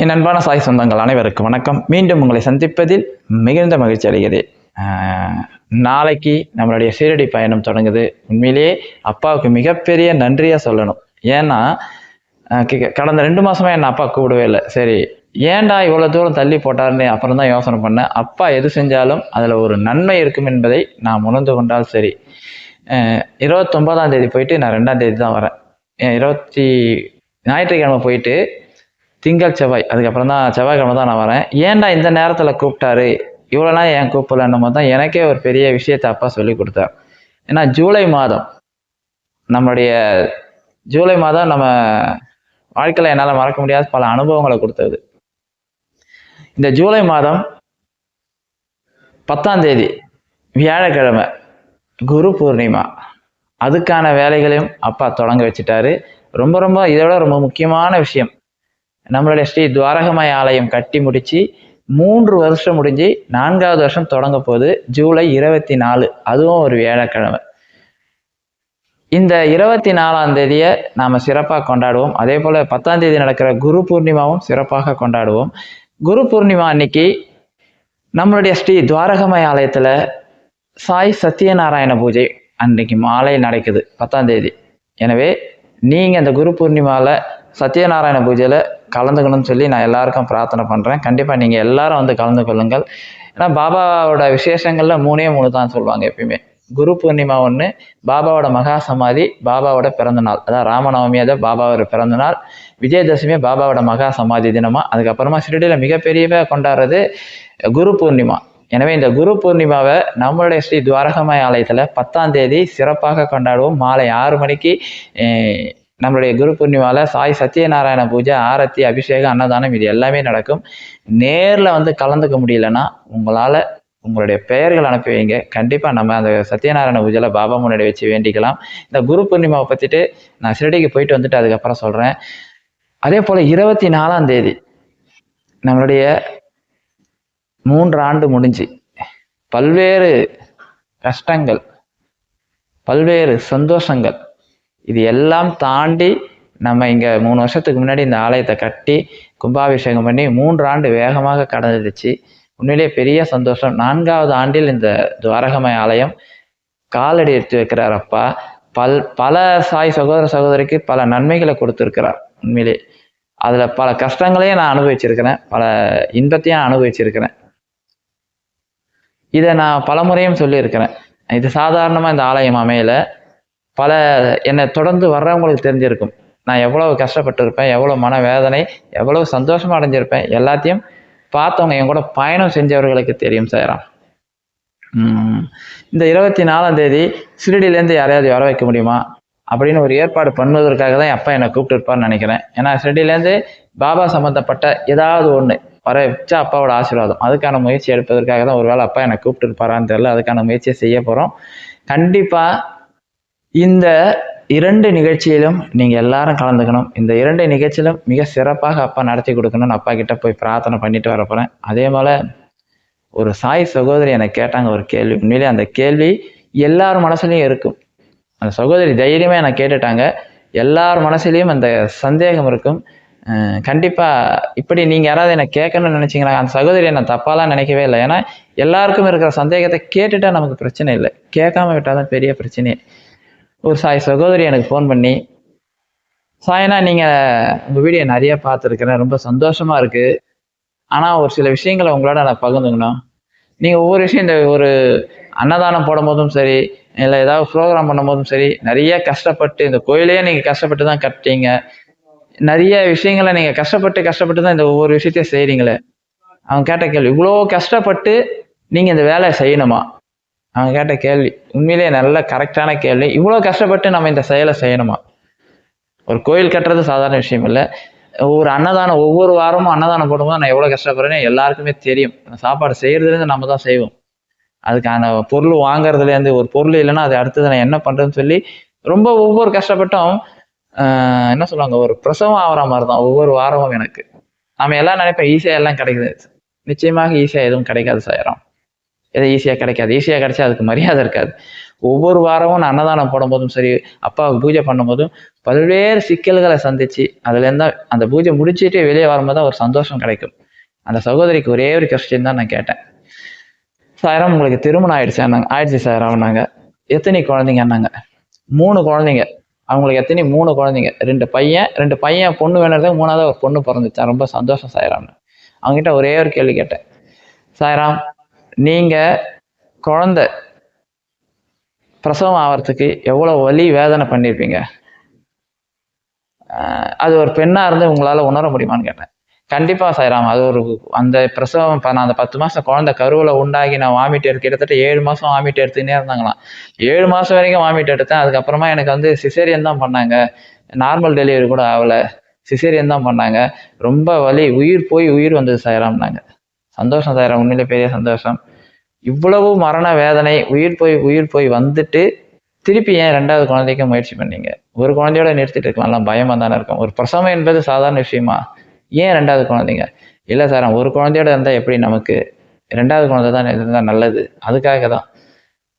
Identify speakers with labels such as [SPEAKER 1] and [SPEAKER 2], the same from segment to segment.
[SPEAKER 1] என் அன்பான சாய் சொந்தங்கள் அனைவருக்கும் வணக்கம். மீண்டும் உங்களை சந்திப்பதில் மிகுந்த மகிழ்ச்சி அடைகிறேன். நாளைக்கு நம்மளுடைய சீரடி பயணம் தொடங்குது. உண்மையிலேயே அப்பாவுக்கு மிகப்பெரிய நன்றியாக சொல்லணும். ஏன்னா கி- கடந்த ரெண்டு மாதமாக என்னை அப்பா கூப்பிடவே இல்லை. சரி ஏன்டா இவ்வளோ தூரம் தள்ளி போட்டார்னு அப்புறம் தான் யோசனை பண்ணேன். அப்பா எது செஞ்சாலும் அதில் ஒரு நன்மை இருக்கும் என்பதை நான் உணர்ந்து கொண்டால் சரி. இருபத்தொம்போதாம் தேதி போயிட்டு நான் ரெண்டாம் தேதி தான் வரேன் இருபத்தி ஞாயிற்றுக்கிழமை போயிட்டு திங்கள் செவ்வாய் அதுக்கப்புறம் தான் செவ்வாய்க்கிழமை தான் நான் வரேன். ஏன்டா இந்த நேரத்தில் கூப்பிட்டாரு? இவ்வளோ நாள் ஏன் கூப்பிடலன்னும் போது தான் எனக்கே ஒரு பெரிய விஷயத்தை அப்பா சொல்லி கொடுத்தார். ஏன்னா ஜூலை மாதம் நம்மளுடைய ஜூலை மாதம் நம்ம வாழ்க்கையில் என்னால் மறக்க முடியாத பல அனுபவங்களை கொடுத்தது. இந்த ஜூலை மாதம் பத்தாம் தேதி வியாழக்கிழமை குரு பூர்ணிமா. அதுக்கான வேலைகளையும் அப்பா தொடங்க வச்சுட்டாரு. ரொம்ப ரொம்ப இதோட ரொம்ப முக்கியமான விஷயம். நம்மளுடைய ஸ்ரீ துவாரகமய ஆலயம் கட்டி முடிச்சு மூன்று வருஷம் முடிஞ்சு நான்காவது வருஷம் தொடங்க போகுது. ஜூலை இருபத்தி நாலு அதுவும் ஒரு வியாழக்கிழமை. இந்த இருபத்தி நாலாம் தேதியை நாம் சிறப்பாக கொண்டாடுவோம். அதே போல் பத்தாம் தேதி நடக்கிற குரு பூர்ணிமாவும் சிறப்பாக கொண்டாடுவோம். குரு பூர்ணிமா அன்னைக்கு நம்மளுடைய ஸ்ரீ துவாரகமய ஆலயத்தில் சாய் சத்யநாராயண பூஜை அன்றைக்கு மாலை நடக்குது பத்தாம் தேதி. எனவே நீங்கள் அந்த குரு பூர்ணிமாவில் சத்யநாராயண பூஜையில் கலந்துக்கணும்னு சொல்லி நான் எல்லாருக்கும் பிரார்த்தனை பண்ணுறேன் கண்டிப்பாக நீங்கள் எல்லாரும் வந்து கலந்து கொள்ளுங்கள். ஏன்னா பாபாவோட விசேஷங்களில் மூணே மூணு தான் சொல்லுவாங்க எப்பயுமே. குரு பூர்ணிமா ஒன்று பாபாவோட மகா சமாதி பாபாவோட பிறந்த நாள். அதான் ராமநவமி அதை பாபாவோட பிறந்த நாள். விஜயதசமி பாபாவோட மகா சமாதி தினமாக அதுக்கப்புறமா ஷிரடியில் மிகப்பெரியவே கொண்டாடுறது குரு பூர்ணிமா. எனவே இந்த குரு பூர்ணிமாவை நம்மளுடைய ஸ்ரீ துவாரகமாய் ஆலயத்தில் பத்தாம் தேதி சிறப்பாக கொண்டாடுவோம். மாலை ஆறு மணிக்கு நம்மளுடைய குரு பூர்ணிமாவில் சாய் சத்யநாராயண பூஜை ஆரத்தி அபிஷேகம் அன்னதானம் இது எல்லாமே நடக்கும். நேரில் வந்து கலந்துக்க முடியலன்னா உங்களால் உங்களுடைய பெயர்கள் அனுப்பி வைங்க. கண்டிப்பாக நம்ம அந்த சத்யநாராயண பூஜையில் பாபா முன்னாடி வச்சு வேண்டிக்கலாம். இந்த குரு பூர்ணிமாவை பற்றிட்டு நான் சிறடிக்கு போயிட்டு வந்துட்டு அதுக்கப்புறம் சொல்கிறேன் அதே போல் இருபத்தி நாலாம் தேதி நம்மளுடைய மூன்று ஆண்டு முடிஞ்சு. பல்வேறு கஷ்டங்கள் பல்வேறு சந்தோஷங்கள் இது எல்லாம் தாண்டி நம்ம இங்கே மூணு வருஷத்துக்கு முன்னாடி இந்த ஆலயத்தை கட்டி கும்பாபிஷேகம் பண்ணி மூன்று ஆண்டு வேகமாக கடந்துடுச்சு. உண்மையிலேயே பெரிய சந்தோஷம். நான்காவது ஆண்டில் இந்த துவாரகமய ஆலயம் காலடி எடுத்து வைக்கிறார் அப்பா. பல் பல சாய் சகோதர சகோதரிக்கு பல நன்மைகளை கொடுத்துருக்கிறார் உண்மையிலே. அதில் பல கஷ்டங்களையும் நான் அனுபவிச்சிருக்கிறேன். பல இன்பத்தையும் அனுபவிச்சிருக்கிறேன். இதை நான் பல முறையும் சொல்லியிருக்கிறேன். இது சாதாரணமாக இந்த ஆலயம் அமையல. பல என்னை தொடர்ந்து வர்றவங்களுக்கு தெரிஞ்சிருக்கும். நான் எவ்வளவு கஷ்டப்பட்டிருப்பேன் எவ்வளோ மனவேதனை எவ்வளோ சந்தோஷமாக அடைஞ்சிருப்பேன் எல்லாத்தையும் பார்த்தவங்க என் கூட பயணம் செஞ்சவர்களுக்கு தெரியும் சாராம் இந்த இருபத்தி நாலாம் தேதி ஷிரடியிலேருந்து யாரையாவது வர வைக்க முடியுமா? அப்படின்னு ஒரு ஏற்பாடு பண்ணுவதற்காக தான் என் அப்பா என்னை கூப்பிட்டுருப்பான்னு நினைக்கிறேன். ஏன்னா ஷிரடியிலேருந்து பாபா சம்மந்தப்பட்ட ஏதாவது ஒன்று வர வச்சா அப்பாவோட ஆசீர்வாதம். அதுக்கான முயற்சி எடுப்பதற்காக தான் ஒருவேளை அப்பா என்னை கூப்பிட்டுருப்பாரான்னு தெரியல. அதுக்கான முயற்சியை செய்ய போகிறோம் கண்டிப்பாக இந்த இரண்டு நிகழ்ச்சியிலும் நீங்கள் எல்லாரும் கலந்துக்கணும். இந்த இரண்டு நிகழ்ச்சியிலும் மிக சிறப்பாக அப்பா நடத்தி கொடுக்கணும்னு அப்பா கிட்ட போய் பிரார்த்தனை பண்ணிட்டு வர போகிறேன் அதே போல் ஒரு சாய் சகோதரி எனக்கு கேட்டாங்க ஒரு கேள்வி. உண்மையிலே அந்த கேள்வி எல்லார் மனசுலையும் இருக்கும். அந்த சகோதரி தைரியமாக என்னை கேட்டுட்டாங்க. எல்லார் மனசுலேயும் அந்த சந்தேகம் இருக்கும். கண்டிப்பாக இப்படி நீங்கள் யாராவது என்ன கேட்கணும்னு நினச்சிங்கன்னா அந்த சகோதரி நான் தப்பாலாம் நினைக்கவே இல்லை. ஏன்னா எல்லாருக்கும் இருக்கிற சந்தேகத்தை கேட்டுட்டா நமக்கு பிரச்சனை இல்லை. கேட்காம விட்டால் தான் பெரிய பிரச்சனையே. ஒரு சாய் சகோதரி எனக்கு ஃபோன் பண்ணி சாயனா நீங்கள் உங்கள் வீடியோ நிறைய பார்த்துருக்குறேன். ரொம்ப சந்தோஷமாக இருக்குது ஆனால் ஒரு சில விஷயங்களை உங்களோட நான் பகிர்ந்துக்கணும். நீங்கள் ஒவ்வொரு விஷயம் இந்த ஒரு அன்னதானம் போடும் போதும் சரி இல்லை ஏதாவது ப்ரோக்ராம் பண்ணும்போதும் சரி நிறைய கஷ்டப்பட்டு இந்த கோயிலையே நீங்கள் கஷ்டப்பட்டு தான் கட்டிங்க நிறைய விஷயங்களை நீங்கள் கஷ்டப்பட்டு கஷ்டப்பட்டு தான் இந்த ஒவ்வொரு விஷயத்தையும் செய்கிறீங்களே அவன் கேட்ட கேள்வி இவ்வளோ கஷ்டப்பட்டு நீங்கள் இந்த வேலையை செய்யணுமா? அவன் கேட்ட கேள்வி உண்மையிலேயே நல்ல கரெக்டான கேள்வி. இவ்வளோ கஷ்டப்பட்டு நம்ம இந்த செயலை செய்யணுமா? ஒரு கோயில் கட்டுறது சாதாரண விஷயம் இல்லை. ஒவ்வொரு அன்னதானம் ஒவ்வொரு வாரமும் அன்னதானம் போடும்போது நான் எவ்வளோ கஷ்டப்படுறேன்னு எல்லாருக்குமே தெரியும். அந்த சாப்பாடு செய்கிறதுலேருந்து நம்ம தான் செய்வோம். அதுக்கான பொருள் வாங்குறதுலேருந்து ஒரு பொருள் இல்லைன்னா அது அடுத்தது நான் என்ன பண்ணுறதுன்னு சொல்லி ரொம்ப ஒவ்வொரு கஷ்டப்பட்டும் என்ன சொல்லுவாங்க ஒரு பிரசவம் ஆகிற மாதிரி தான் ஒவ்வொரு வாரமும் எனக்கு. நம்ம எல்லாம் நினைப்போம் ஈஸியாக எல்லாம் கிடைக்குது. நிச்சயமாக ஈஸியாக எதுவும் கிடைக்காது சாயிரம். எது ஈஸியாக கிடைக்காது. ஈஸியாக கிடைச்சா அதுக்கு மரியாதை இருக்காது. ஒவ்வொரு வாரமும் நான் அன்னதானம் போடும்போதும் சரி அப்பாவுக்கு பூஜை பண்ணும்போதும் பல்வேறு சிக்கல்களை சந்திச்சு அதுலேருந்து தான் அந்த பூஜை முடிச்சிட்டு வெளியே வரும்போது தான் ஒரு சந்தோஷம் கிடைக்கும். அந்த சகோதரிக்கு ஒரே ஒரு கொஸ்டின் தான் நான் கேட்டேன். சாயிரம் உங்களுக்கு திருமணம் ஆயிடுச்சு ஆயிடுச்சு சாயிரம் எத்தனை குழந்தைங்கன்னாங்க மூணு குழந்தைங்க. அவங்களுக்கு எத்தனை? மூணு குழந்தைங்க. ரெண்டு பையன் ரெண்டு பையன் பொண்ணு வேணுறதுக்கு மூணாவது ஒரு பொண்ணு பிறந்துச்சான் ரொம்ப சந்தோஷம் சாயராம்னு. அவங்ககிட்ட ஒரே ஒரு கேள்வி கேட்டேன். சாயராம் நீங்கள் குழந்தை பிரசவம் ஆகிறதுக்கு எவ்வளோ வலி வேதனை பண்ணியிருப்பீங்க ஆஹ் அது ஒரு பெண்ணாக இருந்து உங்களால் உணர முடியுமான்னு கேட்டேன். கண்டிப்பாக சாயிராம். அது ஒரு அந்த பிரசவம் இப்போ நான் அந்த பத்து மாதம் குழந்தை கருவில் உண்டாகி நான் வாமிட் எடுத்து கிட்டத்தட்ட ஏழு மாதம் வாமிட் எடுத்துக்கினே இருந்தாங்களாம். ஏழு மாதம் வரைக்கும் வாமிட் எடுத்தேன். அதுக்கப்புறமா எனக்கு வந்து சிசேரியன் தான் பண்ணாங்க. நார்மல் டெலிவரி கூட ஆகலை. சிசேரியன் தான் பண்ணாங்க. ரொம்ப வலி உயிர் போய் உயிர் வந்தது சாயிராம்னாங்க சந்தோஷம் சாயிராம். உண்மையிலே பெரிய சந்தோஷம். இவ்வளவு மரண வேதனை உயிர் போய் உயிர் போய் வந்துட்டு திருப்பி ஏன் ரெண்டாவது குழந்தைக்கு முயற்சி பண்ணீங்க? ஒரு குழந்தையோட நிறுத்திட்டு இருக்கலாம் பயமாக தானே இருக்கும். ஒரு பிரசவம் என்பது சாதாரண விஷயமா? ஏன் ரெண்டாவது குழந்தைங்க? இல்லை சார் ஒரு குழந்தையோட இருந்தால் எப்படி நமக்கு ரெண்டாவது குழந்தை தான் இருந்தால் நல்லது? அதுக்காக தான்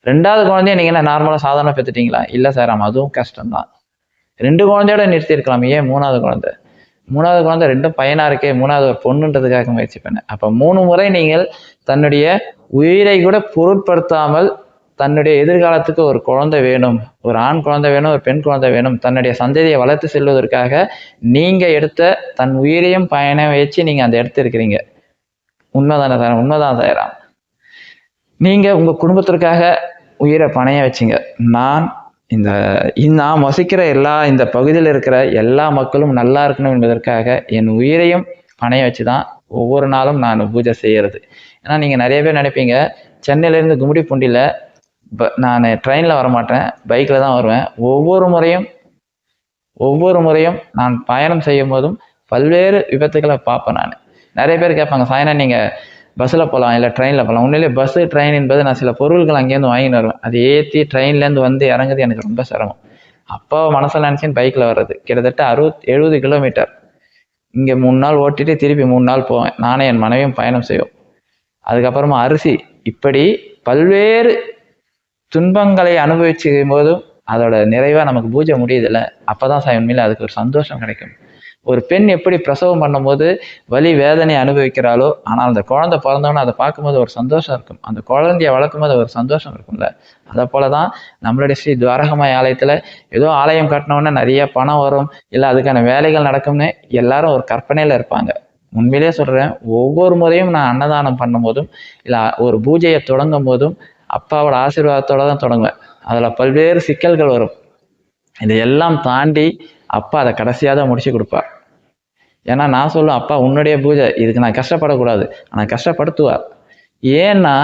[SPEAKER 1] ரெண்டாவது குழந்தைய நீங்கள் என்ன நார்மலாக சாதாரண பெற்றுட்டீங்களா இல்லை சார் ஆமாம் அதுவும் கஷ்டம்தான். ரெண்டு குழந்தையோட நிறுத்தியிருக்கலாம். ஏன் மூணாவது குழந்தை? மூணாவது குழந்தை ரெண்டும் பையனா இருக்கே மூணாவது ஒரு பொண்ணுன்றதுக்காக முயற்சி பண்ணேன் அப்போ மூணு முறை நீங்கள் தன்னுடைய உயிரை கூட பொருட்படுத்தாமல் தன்னுடைய எதிர்காலத்துக்கு ஒரு குழந்தை வேணும் ஒரு ஆண் குழந்தை வேணும் ஒரு பெண் குழந்தை வேணும். தன்னுடைய சந்ததியை வளர்த்து செல்வதற்காக நீங்கள் எடுத்த தன் உயிரையும் பயணம் வச்சு நீங்கள் அந்த இடத்து இருக்கிறீங்க. உண்மைதானே தான் உண்மைதான் சாயிராம் நீங்கள் உங்கள் குடும்பத்திற்காக உயிரை பணைய வச்சிங்க. நான் இந்த நான் வசிக்கிற எல்லா இந்த பகுதியில் இருக்கிற எல்லா மக்களும் நல்லா இருக்கணும் என்பதற்காக என் உயிரையும் பணைய வச்சு தான் ஒவ்வொரு நாளும் நான் பூஜை செய்கிறது ஏன்னா நீங்கள் நிறைய பேர் நினைப்பீங்க சென்னையிலேருந்து கும்மிடிப்பூண்டியில் நான் ட்ரெயினில் வரமாட்டேன். பைக்கில் தான் வருவேன். ஒவ்வொரு முறையும் ஒவ்வொரு முறையும் நான் பயணம் செய்யும் போதும் பல்வேறு விபத்துக்களை பார்ப்பேன் நான். நிறைய பேர் கேட்பாங்க சாயனா நீங்கள் பஸ்ஸில் போகலாம் இல்லை ட்ரெயினில் போகலாம். உண்மையிலே பஸ்ஸு ட்ரெயின் என்பது நான் சில பொருட்கள் அங்கேருந்து வாங்கின்னு வருவேன். அது ஏற்றி ட்ரெயின்லேருந்து வந்து இறங்குது எனக்கு ரொம்ப சிரமம். அப்போ மனசில் நினச்சின்னு பைக்கில் வர்றது. கிட்டத்தட்ட அறுபத் எழுபது கிலோமீட்டர் இங்கே மூணு நாள் ஓட்டிட்டு திருப்பி மூணு நாள் போவேன். நானே என் மனைவியும் பயணம் செய்வோம். அதுக்கப்புறமா அரிசி. இப்படி பல்வேறு துன்பங்களை அனுபவிச்சுக்கும் போதும் அதோட நிறைவாக நமக்கு பூஜை முடியுதில்ல அப்போ தான் சாய் உண்மையில் அதுக்கு ஒரு சந்தோஷம் கிடைக்கும். ஒரு பெண் எப்படி பிரசவம் பண்ணும்போது வலி வேதனை அனுபவிக்கிறாளோ ஆனால் அந்த குழந்தை பிறந்தவொன்னே அதை பார்க்கும்போது ஒரு சந்தோஷம் இருக்கும். அந்த குழந்தைய வளர்க்கும் போது ஒரு சந்தோஷம் இருக்கும்ல. அதை போல தான் நம்மளுடைய ஸ்ரீ துவாரகமாய் ஆலயத்தில் ஏதோ ஆலயம் கட்டினோன்னே நிறைய பணம் வரும் இல்லை அதுக்கான வேலைகள் நடக்கும்னு எல்லாரும் ஒரு கற்பனையில் இருப்பாங்க. உண்மையிலே சொல்கிறேன் ஒவ்வொரு முறையும் நான் அன்னதானம் பண்ணும்போதும் இல்லை ஒரு பூஜையை தொடங்கும் போதும் அப்பாவோட ஆசீர்வாதத்தோடு தான் தொடங்குவேன். அதில் பல்வேறு சிக்கல்கள் வரும். இதையெல்லாம் தாண்டி அப்பா அதை கடைசியாக தான் முடிச்சு கொடுப்பார். ஏன்னா நான் சொல்லுவேன் அப்பா உன்னுடைய பூஜை இதுக்கு நான் கஷ்டப்படக்கூடாது. ஆனால் கஷ்டப்படுத்துவார். ஏன்னா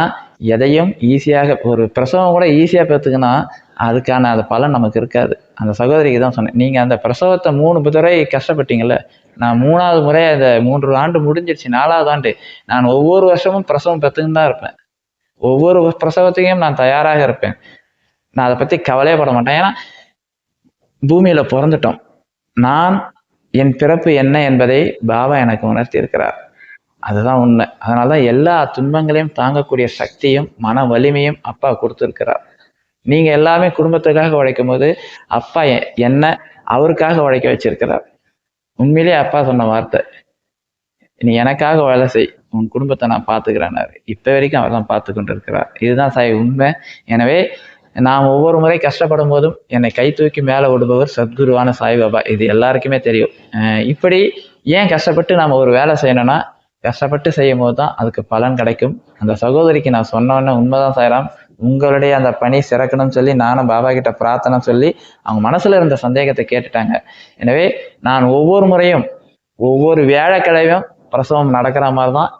[SPEAKER 1] எதையும் ஈஸியாக ஒரு பிரசவம் கூட ஈஸியாக பெற்றுக்குன்னா அதுக்கான அது பலன் நமக்கு இருக்காது. அந்த சகோதரிக்கு தான் சொன்னேன் நீங்கள் அந்த பிரசவத்தை மூணு தடவை கஷ்டப்பட்டீங்கல்ல நான் மூணாவது முறை அந்த மூன்று ஆண்டு முடிஞ்சிருச்சு நாலாவது ஆண்டு. நான் ஒவ்வொரு வருஷமும் பிரசவம் பெற்றுன்னு தான் இருப்பேன். ஒவ்வொரு பிரசவத்தையும் நான் தயாராக இருப்பேன். நான் அதை பற்றி கவலையே பட மாட்டேன். ஏன்னா பூமியில் பிறந்துட்டோம். நான் என் பிறப்பு என்ன என்பதை பாபா எனக்கு உணர்த்தி இருக்கிறார் அதுதான் உண்மை. அதனால தான் எல்லா துன்பங்களையும் தாங்கக்கூடிய சக்தியும் மன வலிமையும் அப்பா கொடுத்துருக்கிறார். நீங்க எல்லாமே குடும்பத்துக்காக உழைக்கும் போது அப்பா என்ன அவருக்காக உழைக்க வச்சிருக்கிறார். உண்மையிலேயே அப்பா சொன்ன வார்த்தை நீ எனக்காக வேலை செய். உன் குடும்பத்தை நான் பார்த்துக்கிறேன்னாரு இப்போ வரைக்கும் அவர் தான் பார்த்து கொண்டு இருக்கிறார் இதுதான் சாய் உண்மை. எனவே நாம் ஒவ்வொரு முறை கஷ்டப்படும் போதும் என்னை கை தூக்கி மேலே விடுபவர் சத்குருவான சாய்பாபா இது எல்லாருக்குமே தெரியும். இப்படி ஏன் கஷ்டப்பட்டு நாம் ஒரு வேலை செய்யணும்னா கஷ்டப்பட்டு செய்யும் போது தான் அதுக்கு பலன் கிடைக்கும். அந்த சகோதரிக்கு நான் சொன்னோன்னே உண்மைதான் சாயிராம் உங்களுடைய அந்த பணி சிறக்கணும்னு சொல்லி நானும் பாபா கிட்ட பிரார்த்தனை சொல்லி அவங்க மனசுல இருந்த சந்தேகத்தை கேட்டுட்டாங்க. எனவே நான் ஒவ்வொரு முறையும் ஒவ்வொரு வியாழக்கிழமையும் பிரசவம் நடக்கிற மாதிரி தான்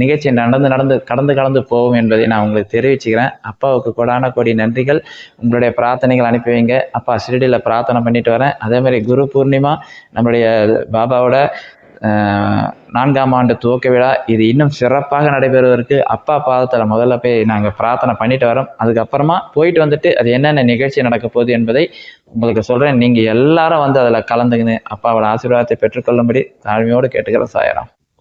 [SPEAKER 1] நிகழ்ச்சி நடந்து நடந்து கடந்து கடந்து போகும் என்பதை நான் உங்களுக்கு தெரிவிச்சுக்கிறேன். அப்பாவுக்கு கொடான கோடி நன்றிகள். உங்களுடைய பிரார்த்தனைகள் அனுப்பி வைங்க. அப்பா ஷிரடியில் பிரார்த்தனை பண்ணிட்டு வரேன். அதே மாதிரி குரு பூர்ணிமா நம்மளுடைய பாபாவோட நான்காம் ஆண்டு துவக்க விழா. இது இன்னும் சிறப்பாக நடைபெறுவதற்கு அப்பா பாதத்தில் முதல்ல போய் நாங்கள் பிரார்த்தனை பண்ணிட்டு வரோம். அதுக்கப்புறமா போயிட்டு வந்துட்டு அது என்னென்ன நிகழ்ச்சி நடக்க போகுது என்பதை உங்களுக்கு சொல்கிறேன் நீங்கள் எல்லாரும் வந்து அதில் கலந்துக்கின்னு அப்பாவோட ஆசீர்வாதத்தை பெற்றுக்கொள்ளும்படி தாழ்மையோடு கேட்டுக்கிற சாயராம்.